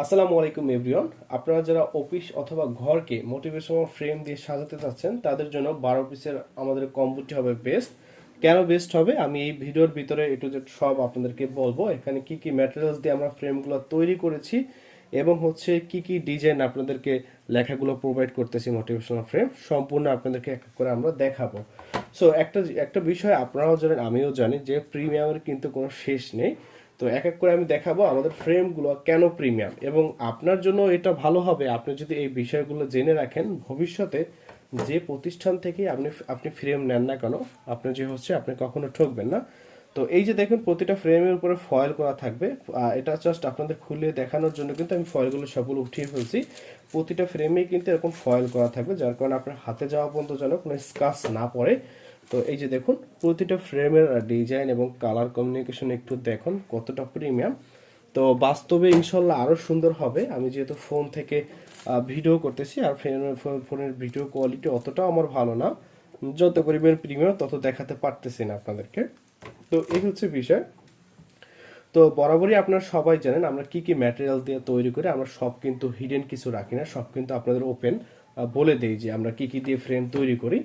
আসসালামু আলাইকুম এভরিওয়ান আপনারা যারা অফিস অথবা ঘরকে মোটিভেশনাল ফ্রেম দিয়ে সাজাতে চাচ্ছেন, তাদের জন্য বারো পিসের আমাদের কম্বোটি হবে বেস্ট কেন বেস্ট হবে? আমি এই ভিডিওর ভিতরে একটু যে সব আপনাদেরকে বলব। এখানে কি কি ম্যাটেরিয়ালস দিয়ে আমরা ফ্রেমগুলো তৈরি করেছি এবং হচ্ছে কি কি ডিজাইন আপনাদেরকে লেখাগুলো প্রোভাইড করতেছি মোটিভেশনাল ফ্রেম সম্পূর্ণ আপনাদেরকে এক করে আমরা দেখাবো। সো একটা একটা বিষয় আপনারাও জানেন, আমিও জানি যে প্রিমিয়ামের কিন্তু কোনো শেষ নেই। তো এক এক করে আমি দেখাবো আমাদের ফ্রেমগুলো কেন প্রিমিয়াম এবং আপনার জন্য এটা ভালো হবে। আপনি যদি এই বিষয়গুলো জেনে রাখেন, ভবিষ্যতে যে প্রতিষ্ঠান থেকে আপনি আপনি ফ্রেম নেন না কেন, আপনি যে হচ্ছে, আপনি কখনো ঠকবেন না। তো এই যে দেখুন, প্রতিটা ফ্রেমের উপরে ফয়েল করা থাকবে। এটা জাস্ট আপনাদের খুলে দেখানোর জন্য কিন্তু আমি ফয়েলগুলো সবগুলো উঠিয়ে ফেলছি। প্রতিটা ফ্রেমেই কিন্তু এরকম ফয়েল করা থাকবে, যার কারণে আপনার হাতে যাওয়া পর্যন্ত যেন কোনো স্কাচ না পড়ে। তো এই যে দেখুন, প্রতিটা ফ্রেমের ডিজাইন এবং কালার কমিউনিকেশন একটু দেখুন, কতটা প্রিমিয়াম তো বাস্তবে ইনশাল্লাহ আরও সুন্দর হবে। আমি যেহেতু ফোন থেকে ভিডিও করতেছি, আর ফোনের ফোনের ভিডিও কোয়ালিটি অতটাও আমার ভালো না। যত পরিমাণ প্রিমিয়াম তত দেখাতে পারতেছি না আপনাদেরকে। তো এই হচ্ছে বিষয়। তো বরাবরই আপনারা সবাই জানেন, আমরা কি কি ম্যাটেরিয়াল দিয়ে তৈরি করে, আমরা সব কিন্তু হিডেন কিছু রাখি না, সব কিন্তু আপনাদের ওপেন বলে দেই যে আমরা কি কি দিয়ে ফ্রেম তৈরি করি।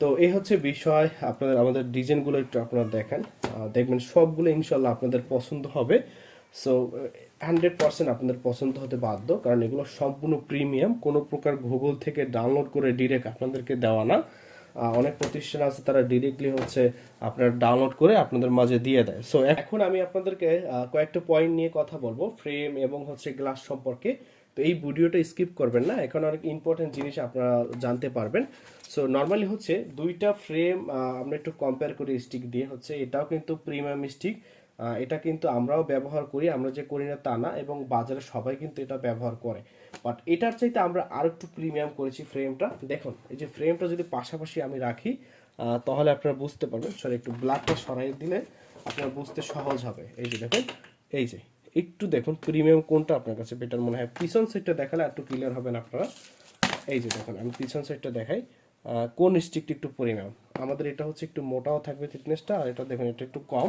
তো এই হচ্ছে বিষয়, আপনাদের, আমাদের ডিজাইনগুলো একটু আপনারা দেখেন। দেখবেন সবগুলো ইনশাল্লাহ আপনাদের পছন্দ হবে। সো হান্ড্রেড পার্সেন্ট আপনাদের পছন্দ হতে বাধ্য, কারণ এগুলো সম্পূর্ণ প্রিমিয়াম কোনো প্রকার গুগল থেকে ডাউনলোড করে ডিরেক্ট আপনাদেরকে দেওয়া না। অনেক প্রতিষ্ঠান আছে তারা ডিরেক্টলি হচ্ছে আপনার ডাউনলোড করে আপনাদের মাঝে দিয়ে দেয়। সো এখন আমি আপনাদেরকে কয়েকটা পয়েন্ট নিয়ে কথা বলব ফ্রেম এবং হচ্ছে গ্লাস সম্পর্কে। তো এই ভিডিওটা স্কিপ করবেন না। এখন অনেক ইম্পর্টেন্ট জিনিস আপনারা জানতে পারবেন। সো নর্মালি হচ্ছে দুইটা ফ্রেম আমরা একটু কম্পেয়ার করি স্টিক দিয়ে। হচ্ছে এটাও কিন্তু প্রিমিয়াম স্টিক এটা কিন্তু আমরাও ব্যবহার করি, আমরা যে করি না তা না, এবং বাজারে সবাই কিন্তু এটা ব্যবহার করে। বাট এটার চাইতে আমরা আর একটু প্রিমিয়াম করেছি ফ্রেমটা দেখুন, এই যে ফ্রেমটা যদি পাশাপাশি আমি রাখি তাহলে আপনারা বুঝতে পারবেন। সরি একটু ব্ল্যাকটা সরাই দিলে আপনার বুঝতে সহজ হবে। এই যে দেখুন, এই যে। একটু দেখুন প্রিমিয়াম কোনটা আপনার কাছে বেটার মনে হয়? পিছন সাইডটা দেখালে একটু ক্লিয়ার হবেন আপনারা। এই যে দেখুন, আমি পিছন সাইডটা দেখাই। কোন স্টিকটা একটু পরিমাণ আমাদের এটা হচ্ছে একটু মোটাও থাকবে থিকনেসটা আর এটা দেখুন, এটা একটু কম।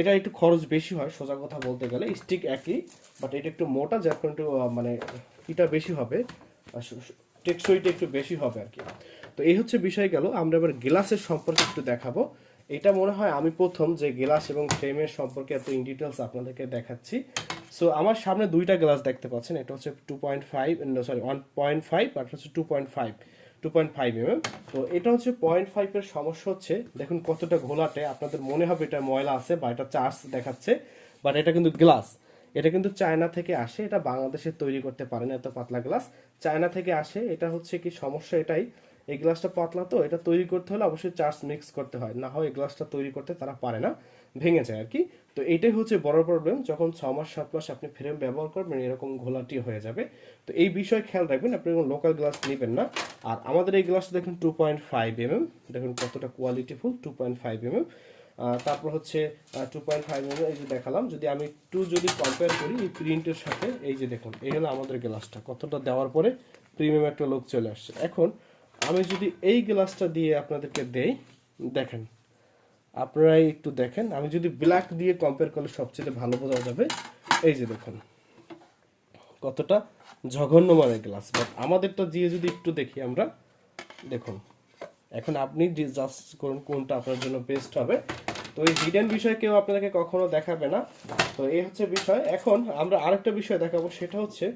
এটা একটু খরচ বেশি হয়, সোজা কথা বলতে গেলে। স্টিক একই বাট এটা একটু মোটা, যার কারণে একটু মানে এটা বেশি হবে টেকসইটা একটু বেশি হবে আর কি। তো এই হচ্ছে বিষয় গেল, আমরা এবার গ্লাসের সম্পর্কে একটু দেখাবো। এটা মনে হয় আমি প্রথম যে গ্লাস এবং ফ্রেমের সম্পর্কে এত ইন ডিটেলস আপনাদেরকে দেখাচ্ছি। সো আমার সামনে দুইটা গ্লাস দেখতে পাচ্ছেন, এটা হচ্ছে two point five sorry one point five আর হচ্ছে two point five two point five mm তো এটা হচ্ছে পয়েন্ট ফাইভের সমস্যা হচ্ছে, দেখুন কতটা ঘোলাটে, আপনাদের মনে হবে এটা ময়লা আছে বা এটা চার্জ দেখাচ্ছে বাট এটা কিন্তু গ্লাস। এটা কিন্তু চায়না থেকে আসে, এটা বাংলাদেশে তৈরি করতে পারে না এত পাতলা গ্লাস। চায়না থেকে আসে, এটা হচ্ছে কি সমস্যা এটাই এই গ্লাসটা পাতলা তো, এটা তৈরি করতে হলে অবশ্যই চার্জ মিক্স করতে হয়। না হয় এই গ্লাসটা তৈরি করতে তারা পারে না, ভেঙে যায় আর কি তো এটাই হচ্ছে বড় প্রবলেম যখন ছ মাস, সাত মাস আপনি ফ্রেম ব্যবহার করবেন, এরকম ঘোলাটি হয়ে যাবে। তো এই বিষয়ে খেয়াল রাখবেন, আপনি কোনো লোকাল গ্লাস নেবেন না। আর আমাদের এই গ্লাসটা দেখুন টু পয়েন্ট ফাইভ এমএম দেখুন কতটা কোয়ালিটিফুল টু পয়েন্ট ফাইভ এমএম তারপর হচ্ছে টু পয়েন্ট ফাইভ এমএম এই যে দেখালাম, যদি আমি একটু যদি কম্পেয়ার করি, এই প্রিন্টের সাথে, এই যে দেখুন, এই হলো আমাদের গ্লাসটা কতটা দেওয়ার পরে প্রিমিয়াম একটা লোক চলে আসছে। এখন আমি যদি এই গ্লাসটা দিয়ে আপনাদেরকে দেই, দেখেন, আপনারাই একটু দেখেন, আমি যদি ব্ল্যাক দিয়ে কম্পেয়ার করলে সবচেয়ে ভালো বোঝা যাবে, এই যে দেখুন, কতটা জঘন্য মানের গ্লাস বাট আমাদেরটা দিয়ে যদি একটু দেখি আমরা, দেখুন, এখন আপনি জাস্ট করুন কোনটা আপনার জন্য বেস্ট হবে। তো এই হিডেন বিষয় কেউ আপনাদেরকে কখনো দেখাবে না। তো এই হচ্ছে বিষয়। এখন আমরা আরেকটা বিষয় দেখাবো, সেটা হচ্ছে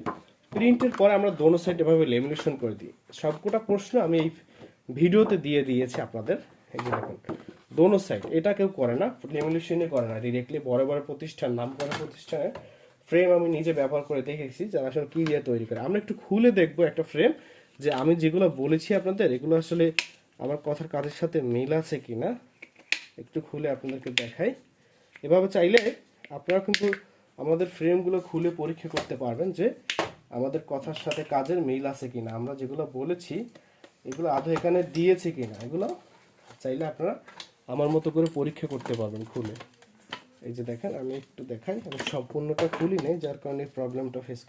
প্রিন্টের পরে আমরা দোনো সাইড এভাবে লেমিনেশন করে দিই। সবকটা প্রশ্ন আমি এই ভিডিওতে দিয়ে দিয়েছি আপনাদের। এই যে দেখুন, দোনো সাইড এটা কেউ করে না লেমিনেশনই করে না ডিরেক্টলি বড় বড় প্রতিষ্ঠান, নাম করা প্রতিষ্ঠানে ফ্রেম আমি নিজে ব্যবহার করে দেখেছি, যারা আসলে কী দিয়ে তৈরি করে। আমরা একটু খুলে দেখব একটা ফ্রেম যে আমি যেগুলো বলেছি আপনাদের, এগুলো আসলে আমার কথার কাজের সাথে মিল আছে কি না একটু খুলে আপনাদেরকে দেখাই। এভাবে চাইলে আপনারা কিন্তু আমাদের ফ্রেমগুলো খুলে পরীক্ষা করতে পারবেন যে আমাদের কথার সাথে কাজের মিল আছে কিনা, আমরা যেগুলো বলেছি, এগুলো আধো এখানে দিয়েছে কিনা, এগুলো চাইলে আপনারা আমার মতো করে পরীক্ষা করতে পারবেন খুলে। এই যে দেখেন, আমি একটু দেখাই, আমি সম্পূর্ণটা খুলি নেই, যার কারণে প্রবলেমটা ফেস